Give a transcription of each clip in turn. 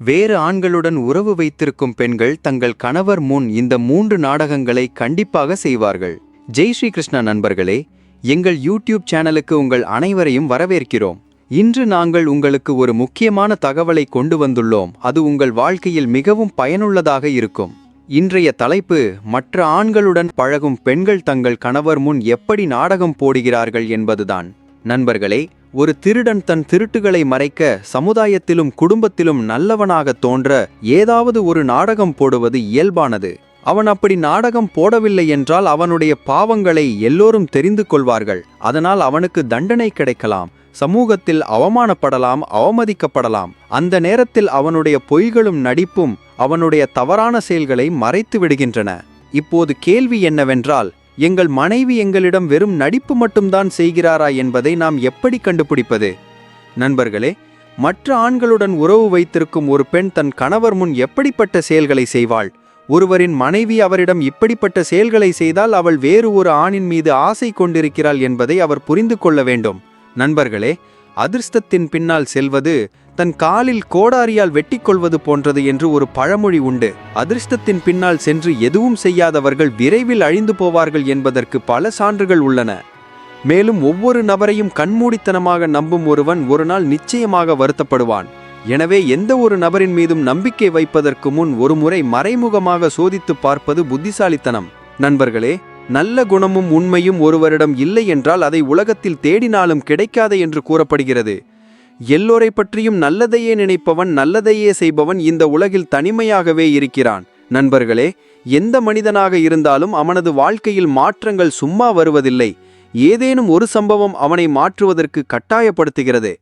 வேறு ஆண்களுடன் உறவு வைத்திருக்கும் பெண்கள் தங்கள் கணவர் முன் இந்த மூன்று நாடகங்களை கண்டிப்பாக செய்வார்கள். ஜெய் ஸ்ரீ கிருஷ்ணா நண்பர்களே எங்கள் யூடியூப் சேனலுக்கு உங்கள் அனைவரையும் வரவேற்கிறோம். இன்று நாங்கள் உங்களுக்கு ஒரு முக்கியமான தகவலை கொண்டு வந்துள்ளோம். அது உங்கள் வாழ்க்கையில் மிகவும் பயனுள்ளதாக இருக்கும். இன்றைய தலைப்பு மற்ற ஆண்களுடன் பழகும் பெண்கள் தங்கள் கணவர் முன் எப்படி நாடகம் போடுகிறார்கள் என்பதுதான். நண்பர்களே ஒரு திருடன் தன் திருட்டுகளை மறைக்க சமுதாயத்திலும் குடும்பத்திலும் நல்லவனாக தோன்ற ஏதாவது ஒரு நாடகம் போடுவது இயல்பானது. அவன் அப்படி நாடகம் போடவில்லை என்றால் அவனுடைய பாவங்களை எல்லோரும் தெரிந்து கொள்வார்கள். அதனால் அவனுக்கு தண்டனை கிடைக்கலாம். சமூகத்தில் அவமானப்படலாம் அவமதிக்கப்படலாம். அந்த நேரத்தில் அவனுடைய பொய்களும் நடிப்பும் அவனுடைய தவறான செயல்களை மறைத்து விடுகின்றன. இப்போது கேள்வி என்னவென்றால் எங்கள் மனைவி எங்களிடம் வெறும் நடிப்பு மட்டும்தான் செய்கிறாரா என்பதை நாம் எப்படி கண்டுபிடிப்பது? நண்பர்களே மற்ற ஆண்களுடன் உறவு வைத்திருக்கும் ஒரு பெண் தன் கணவர் முன் எப்படிப்பட்ட செயல்களை செய்வாள்? ஒருவரின் மனைவி அவரிடம் இப்படிப்பட்ட செயல்களை செய்தால் அவள் வேறு ஒரு ஆணின் மீது ஆசை கொண்டிருக்கிறாள் என்பதை அவர் புரிந்து கொள்ள வேண்டும். நண்பர்களே அதிர்ஷ்டத்தின் பின்னால் செல்வது தன் காலில் கோடாரியால் வெட்டிக்கொள்வது போன்றது என்று ஒரு பழமொழி உண்டு. அதிர்ஷ்டத்தின் பின்னால் சென்று எதுவும் செய்யாதவர்கள் விரைவில் அழிந்து போவார்கள் என்பதற்கு பல சான்றுகள் உள்ளன. மேலும் ஒவ்வொரு நபரையும் கண்மூடித்தனமாக நம்பும் ஒருவன் ஒரு நாள் நிச்சயமாக வருத்தப்படுவான். எனவே எந்த ஒரு நபரின் மீதும் நம்பிக்கை வைப்பதற்கு முன் ஒருமுறை மறைமுகமாக சோதித்து பார்ப்பது புத்திசாலித்தனம். நண்பர்களே நல்ல குணமும் உண்மையும் ஒருவரிடம் இல்லை என்றால் அதை உலகத்தில் தேடினாலும் கிடைக்காது என்று கூறப்படுகிறது. எல்லோரை பற்றியும் நல்லதையே நினைப்பவன் நல்லதையே செய்பவன் இந்த உலகில் தனிமையாகவே இருக்கிறான். நண்பர்களே எந்த மனிதனாக இருந்தாலும் அவனது வாழ்க்கையில் மாற்றங்கள் சும்மா வருவதில்லை. ஏதேனும் ஒரு சம்பவம் அவனை மாற்றுவதற்கு கட்டாயப்படுத்துகிறது.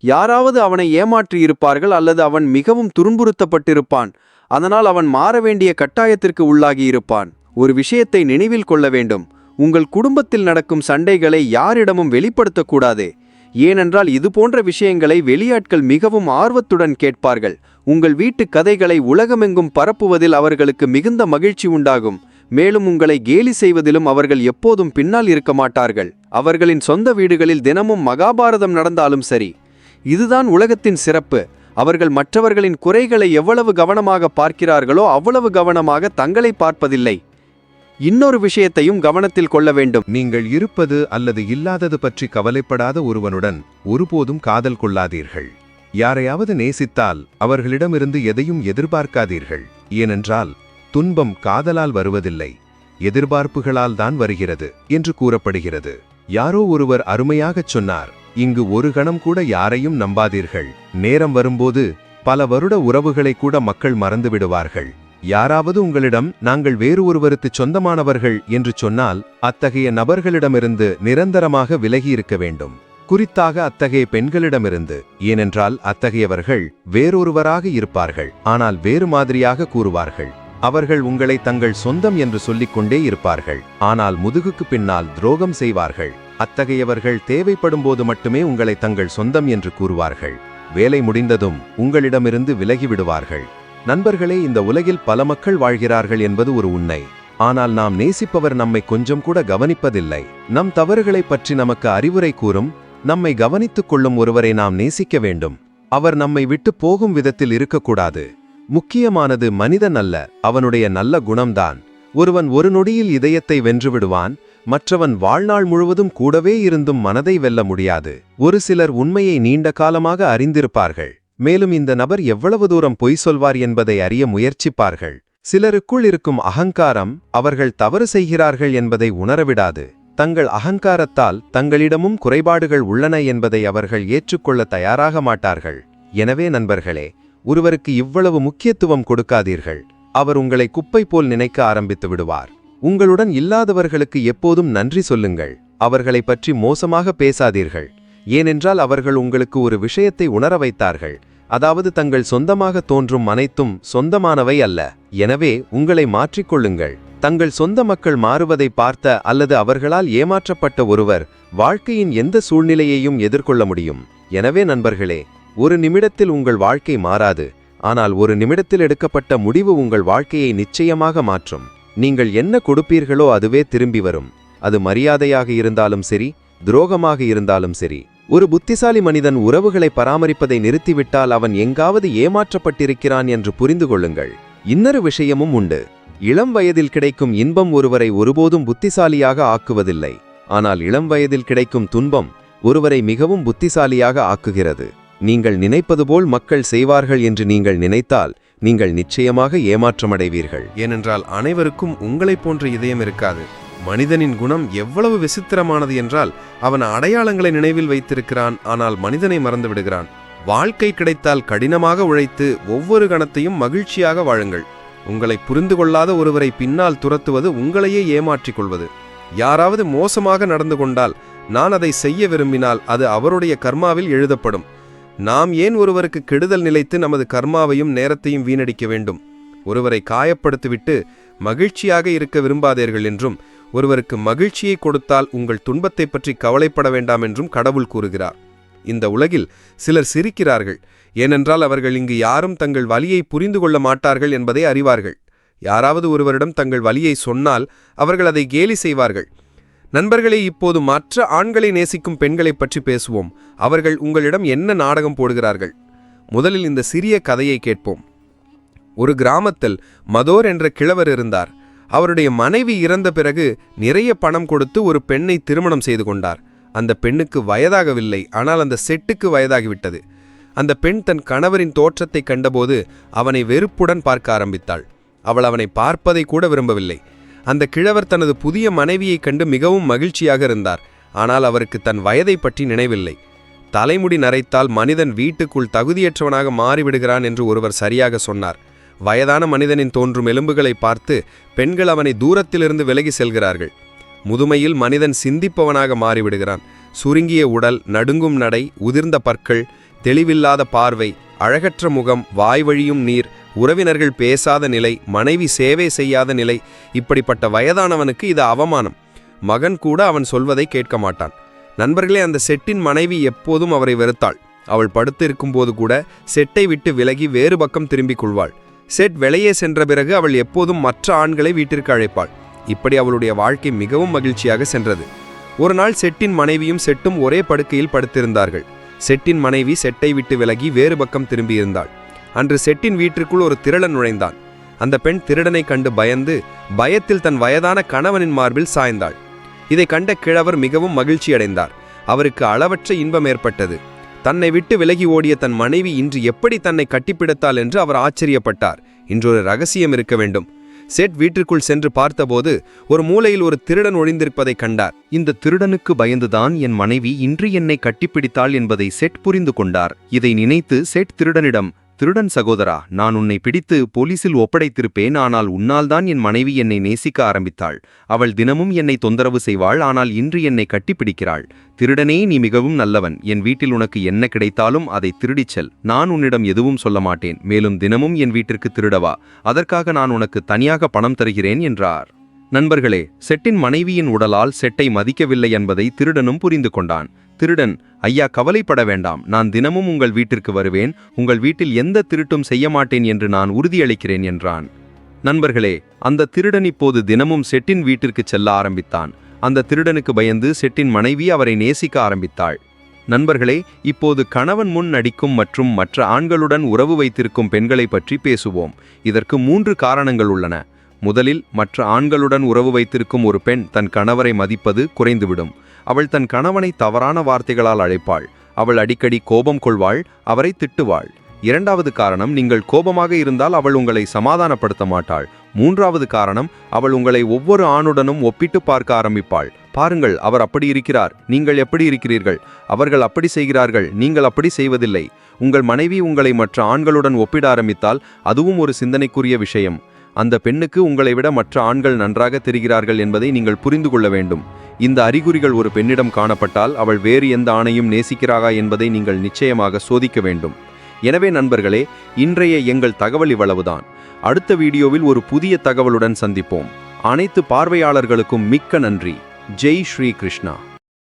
யாராவது அவனை ஏமாற்றியிருப்பார்கள் அல்லது அவன் மிகவும் துன்புறுத்தப்பட்டிருப்பான். அதனால் அவன் மாற வேண்டிய கட்டாயத்திற்கு உள்ளாகியிருப்பான். ஒரு விஷயத்தை நினைவில் கொள்ள வேண்டும். உங்கள் குடும்பத்தில் நடக்கும் சண்டைகளை யாரிடமும் வெளிப்படுத்தக்கூடாது. ஏனென்றால் இது போன்ற விஷயங்களை வெளியாட்கள் மிகவும் ஆர்வத்துடன் கேட்பார்கள். உங்கள் வீட்டு கதைகளை உலகமெங்கும் பரப்புவதில் அவர்களுக்கு மிகுந்த மகிழ்ச்சி உண்டாகும். மேலும் உங்களை கேலி செய்வதிலும் அவர்கள் எப்போதும் பின்னால் இருக்க மாட்டார்கள். அவர்களின் சொந்த வீடுகளில் தினமும் மகாபாரதம் நடந்தாலும் சரி. இதுதான் உலகத்தின் சிறப்பு. அவர்கள் மற்றவர்களின் குறைகளை எவ்வளவு கவனமாக பார்க்கிறார்களோ அவ்வளவு கவனமாக தங்களை பார்ப்பதில்லை. இன்னொரு விஷயத்தையும் கவனத்தில் கொள்ள வேண்டும். நீங்கள் இருப்பது அல்லது இல்லாதது பற்றி கவலைப்படாத ஒருவனுடன் ஒருபோதும் காதல் கொள்ளாதீர்கள். யாரையாவது நேசித்தால் அவர்களிடமிருந்து எதையும் எதிர்பார்க்காதீர்கள். ஏனென்றால் துன்பம் காதலால் வருவதில்லை எதிர்பார்ப்புகளால் தான் வருகிறது என்று கூறப்படுகிறது. யாரோ ஒருவர் அருமையாகச் சொன்னார் இங்கு ஒரு கணம் கூட யாரையும் நம்பாதீர்கள். நேரம் வரும்போது பல வருட உறவுகளை கூட மக்கள் மறந்து விடுவார்கள் யாராவது உங்களிடம் நாங்கள் வேறு ஒருவருக்கு சொந்தமானவர்கள் என்று சொன்னால் அத்தகைய நபர்களிடமிருந்து நிரந்தரமாக விலகி இருக்க வேண்டும். குறித்தாக அத்தகைய பெண்களிடமிருந்து ஏனென்றால் அத்தகையவர்கள் வேறொருவராக இருப்பார்கள் ஆனால் வேறு மாதிரியாக கூறுவார்கள். அவர்கள் உங்களை தங்கள் சொந்தம் என்று சொல்லிக் கொண்டே இருப்பார்கள் ஆனால் முதுகுக்கு பின்னால் துரோகம் செய்வார்கள். அத்தகையவர்கள் தேவைப்படும் போது மட்டுமே உங்களை தங்கள் சொந்தம் என்று கூறுவார்கள். வேலை முடிந்ததும் உங்களிடமிருந்து விலகிவிடுவார்கள். நண்பர்களே இந்த உலகில் பல மக்கள் வாழ்கிறார்கள் என்பது ஒரு உண்மை. ஆனால் நாம் நேசிப்பவர் நம்மை கொஞ்சம் கூட கவனிப்பதில்லை. நம் தவறுகளைப் பற்றி நமக்கு அறிவுரை கூறும் நம்மை கவனித்துக் கொள்ளும் ஒருவரை நாம் நேசிக்க வேண்டும். அவர் நம்மை விட்டு போகும் விதத்தில் இருக்கக்கூடாது. முக்கியமானது மனிதன் அல்ல அவனுடைய நல்ல குணம்தான். ஒருவன் ஒரு நொடியில் இதயத்தை வென்றுவிடுவான் மற்றவன் வாழ்நாள் முழுவதும் கூடவே இருந்தும் மனதை வெல்ல முடியாது. ஒரு சிலர் உண்மையை நீண்ட காலமாக அறிந்திருப்பார்கள். மேலும் இந்த நபர் எவ்வளவு தூரம் பொய் சொல்வார் என்பதை அறிய முயற்சிப்பார்கள். சிலருக்குள் இருக்கும் அகங்காரம் அவர்கள் தவறு செய்கிறார்கள் என்பதை உணரவிடாது. தங்கள் அகங்காரத்தால் தங்களிடமும் குறைபாடுகள் உள்ளன என்பதை அவர்கள் ஏற்றுக்கொள்ள தயாராக மாட்டார்கள். எனவே நண்பர்களே ஒருவருக்கு இவ்வளவு முக்கியத்துவம் கொடுக்காதீர்கள். அவர் உங்களை குப்பை போல் நினைக்க ஆரம்பித்து விடுவார். உங்களுடன் இல்லாதவர்களுக்கு எப்போதும் நன்றி சொல்லுங்கள். அவர்களை பற்றி மோசமாக பேசாதீர்கள். ஏனென்றால் அவர்கள் உங்களுக்கு ஒரு விஷயத்தை உணர வைத்தார்கள். அதாவது தங்கள் சொந்தமாக தோன்றும் அனைத்தும் சொந்தமானவை அல்ல. எனவே உங்களை மாற்றிக்கொள்ளுங்கள். தங்கள் சொந்த மக்கள் மாறுவதை பார்த்த அல்லது அவர்களால் ஏமாற்றப்பட்ட ஒருவர் வாழ்க்கையின் எந்த சூழ்நிலையையும் எதிர்கொள்ள முடியும். எனவே நண்பர்களே ஒரு நிமிடத்தில் உங்கள் வாழ்க்கை மாறாது. ஆனால் ஒரு நிமிடத்தில் எடுக்கப்பட்ட முடிவு உங்கள் வாழ்க்கையை நிச்சயமாக மாற்றும். நீங்கள் என்ன கொடுப்பீர்களோ அதுவே திரும்பி வரும். அது மரியாதையாக இருந்தாலும் சரி துரோகமாக இருந்தாலும் சரி. ஒரு புத்திசாலி மனிதன் உறவுகளை பராமரிப்பதை நிறுத்திவிட்டால் அவன் எங்காவது ஏமாற்றப்பட்டிருக்கிறான் என்று புரிந்து கொள்ளுங்கள். இன்னொரு விஷயமும் உண்டு. இளம் வயதில் கிடைக்கும் இன்பம் ஒருவரை ஒருபோதும் புத்திசாலியாக ஆக்குவதில்லை. ஆனால் இளம் வயதில் கிடைக்கும் துன்பம் ஒருவரை மிகவும் புத்திசாலியாக ஆக்குகிறது. நீங்கள் நினைப்பது போல் மக்கள் செய்வார்கள் என்று நீங்கள் நினைத்தால் நீங்கள் நிச்சயமாக ஏமாற்றமடைவீர்கள். ஏனென்றால் அனைவருக்கும் உங்களைப் போன்ற இதயம் இருக்காது. மனிதனின் குணம் எவ்வளவு விசித்திரமானது என்றால் அவன் அடையாளங்களை நினைவில் வைத்திருக்கிறான் ஆனால் மனிதனை மறந்து விடுகிறான் வாழ்க்கை கிடைத்தால் கடினமாக உழைத்து ஒவ்வொரு கணத்தையும் மகிழ்ச்சியாக வாழுங்கள். உங்களை புரிந்து கொள்ளாத ஒருவரை பின்னால் துரத்துவது உங்களையே ஏமாற்றிக் கொள்வது. யாராவது மோசமாக நடந்து கொண்டால் நான் அதை செய்ய விரும்பினால் அது அவருடைய கர்மாவில் எழுதப்படும். நாம் ஏன் ஒருவருக்கு கெடுதல் நிலைத்து நமது கர்மாவையும் நேரத்தையும் வீணடிக்க வேண்டும்? ஒருவரை காயப்படுத்திவிட்டு மகிழ்ச்சியாக இருக்க விரும்பாதீர்கள் என்றும் ஒருவருக்கு மகிழ்ச்சியை கொடுத்தால் உங்கள் துன்பத்தை பற்றி கவலைப்பட வேண்டாம் என்றும் கடவுள் கூறுகிறார். இந்த உலகில் சிலர் சிரிக்கிறார்கள். ஏனென்றால் அவர்கள் இங்கு யாரும் தங்கள் வலியை புரிந்து கொள்ள மாட்டார்கள் என்பதை அறிவார்கள். யாராவது ஒருவரிடம் தங்கள் வலியை சொன்னால் அவர்கள் அதை கேலி செய்வார்கள். நண்பர்களே இப்போது மற்ற ஆண்களை நேசிக்கும் பெண்களைப் பற்றி பேசுவோம். அவர்கள் உங்களிடம் என்ன நாடகம் போடுகிறார்கள்? முதலில் இந்த சிறிய கதையை கேட்போம். ஒரு கிராமத்தில் மதோர் என்ற கிழவர் இருந்தார். அவருடைய மனைவி இறந்த பிறகு நிறைய பணம் கொடுத்து ஒரு பெண்ணை திருமணம் செய்து கொண்டார். அந்த பெண்ணுக்கு வயதாகவில்லை ஆனால் அந்த செட்டுக்கு வயதாகிவிட்டது. அந்த பெண் தன் கணவரின் தோற்றத்தை கண்டபோது அவனை வெறுப்புடன் பார்க்க ஆரம்பித்தாள். அவள் அவனை பார்ப்பதை கூட விரும்பவில்லை. அந்த கிழவர் தனது புதிய மனைவியைக் கண்டு மிகவும் மகிழ்ச்சியாக இருந்தார். ஆனால் அவருக்கு தன் வயதை பற்றி நினைவில்லை. தலைமுடி நரைத்தால் மனிதன் வீட்டுக்குள் தகுதியற்றவனாக மாறிவிடுகிறான் என்று ஒருவர் சரியாக சொன்னார். வயதான மனிதனின் தோன்றும் எலும்புகளை பார்த்து பெண்கள் அவனை தூரத்திலிருந்து விலகி செல்கிறார்கள். முதுமையில் மனிதன் சிந்திப்பவனாக மாறிவிடுகிறான். சுருங்கிய உடல் நடுங்கும் நடை உதிர்ந்த பற்கள் தெளிவில்லாத பார்வை அழகற்ற முகம் வாய்வழியும் நீர் உறவினர்கள் பேசாத நிலை மனைவி சேவை செய்யாத நிலை இப்படிப்பட்ட வயதானவனுக்கு இது அவமானம். மகன் கூட அவன் சொல்வதை கேட்க மாட்டான். நண்பர்களே அந்த செட்டின் மனைவி எப்போதும் அவரை வெறுத்தாள். அவள் படுத்து இருக்கும்போது கூட செட்டை விட்டு விலகி வேறு பக்கம் திரும்பிக் கொள்வாள். செட் வெளியே சென்ற பிறகு அவள் எப்போதும் மற்ற ஆண்களை வீட்டிற்கு அழைப்பாள். இப்படி அவளுடைய வாழ்க்கை மிகவும் மகிழ்ச்சியாக சென்றது. ஒரு நாள் செட்டின் மனைவியும் செட்டும் ஒரே படுக்கையில் படுத்திருந்தார்கள். செட்டின் மனைவி செட்டை விட்டு விலகி வேறு பக்கம் திரும்பியிருந்தாள். அன்று செட்டின் வீட்டிற்குள் ஒரு திருடன் நுழைந்தான். அந்த பெண் திருடனை கண்டு பயந்து பயத்தில் தன் வயதான கணவனின் மார்பில் சாய்ந்தாள். இதை கண்ட கிழவர் மிகவும் மகிழ்ச்சியடைந்தார். அவருக்கு அளவற்ற இன்பம் ஏற்பட்டது. தன்னை விட்டு விலகி ஓடிய தன் மனைவி இன்று எப்படி தன்னை கட்டிப்பிடித்தாள் என்று அவர் ஆச்சரியப்பட்டார். இன்றொரு ரகசியம் இருக்க வேண்டும். செட் வீட்டிற்குள் சென்று பார்த்தபோது ஒரு மூலையில் ஒரு திருடன் ஒழிந்திருப்பதை கண்டார். இந்த திருடனுக்கு பயந்துதான் என் மனைவி இன்று என்னை கட்டிப்பிடித்தாள் என்பதை செட் புரிந்து கொண்டார். இதை நினைத்து செட் திருடனிடம் திருடன் சகோதரா நான் உன்னை பிடித்து போலீசில் ஒப்படைத்திருப்பேன் ஆனால் உன்னால்தான் என் மனைவி என்னை நேசிக்க ஆரம்பித்தாள். அவள் தினமும் என்னை தொந்தரவு செய்வாள் ஆனால் இன்று என்னை கட்டிப்பிடிக்கிறாள். திருடனே நீ மிகவும் நல்லவன். என் வீட்டில் உனக்கு என்ன கிடைத்தாலும் அதை திருடிச் செல். நான் உன்னிடம் எதுவும் சொல்ல மாட்டேன். மேலும் தினமும் என் வீட்டிற்கு திருடவா? அதற்காக நான் உனக்கு தனியாக பணம் தருகிறேன் என்றார். நண்பர்களே செட்டின் மனைவியின் உடலால் செட்டை மதிக்கவில்லை என்பதை திருடனும் புரிந்து கொண்டான். திருடன் ஐயா கவலைப்பட வேண்டாம். நான் தினமும் உங்கள் வீட்டிற்கு வருவேன். உங்கள் வீட்டில் எந்த திருட்டும் செய்ய மாட்டேன் என்று நான் உறுதியளிக்கிறேன் என்றான். நண்பர்களே அந்த திருடன் இப்போது தினமும் செட்டின் வீட்டிற்கு செல்ல ஆரம்பித்தான். அந்த திருடனுக்கு பயந்து செட்டின் மனைவி அவரை நேசிக்க ஆரம்பித்தாள். நண்பர்களே இப்போது கணவன் முன் நடிக்கும் மற்றும் மற்ற ஆண்களுடன் உறவு வைத்திருக்கும் பெண்களை பற்றி பேசுவோம். இதற்கு மூன்று காரணங்கள் உள்ளன. முதலில் மற்ற ஆண்களுடன் உறவு வைத்திருக்கும் ஒரு பெண் தன் கணவரை மதிப்பது குறைந்துவிடும். அவள் தன் கணவனை தவறான வார்த்தைகளால் அழைப்பாள். அவள் அடிக்கடி கோபம் கொள்வாள் அவரை திட்டுவாள். இரண்டாவது காரணம் நீங்கள் கோபமாக இருந்தால் அவள் உங்களை சமாதானப்படுத்த மாட்டாள். மூன்றாவது காரணம் அவள் உங்களை ஒவ்வொரு ஆணுடனும் ஒப்பிட்டு பார்க்க ஆரம்பிப்பாள். பாருங்கள் அவர் அப்படி இருக்கிறார். நீங்கள் எப்படி இருக்கிறீர்கள்? அவர்கள் அப்படி செய்கிறார்கள். நீங்கள் அப்படி செய்வதில்லை. உங்கள் மனைவி உங்களை மற்ற ஆண்களுடன் ஒப்பிட ஆரம்பித்தால் அதுவும் ஒரு சிந்தனைக்குரிய விஷயம். அந்த பெண்ணுக்கு உங்களை விட மற்ற ஆண்கள் நன்றாக தெரிகிறார்கள் என்பதை நீங்கள் புரிந்து கொள்ள வேண்டும். இந்த அறிகுறிகள் ஒரு பெண்ணிடம் காணப்பட்டால் அவள் வேறு எந்த ஆணையும் நேசிக்கிறாரா என்பதை நீங்கள் நிச்சயமாக சோதிக்க வேண்டும். எனவே நண்பர்களே இன்றைய எங்கள் தகவல் இவ்வளவுதான். அடுத்த வீடியோவில் ஒரு புதிய தகவலுடன் சந்திப்போம். அனைத்து பார்வையாளர்களுக்கும் மிக்க நன்றி. ஜெய் ஸ்ரீ கிருஷ்ணா.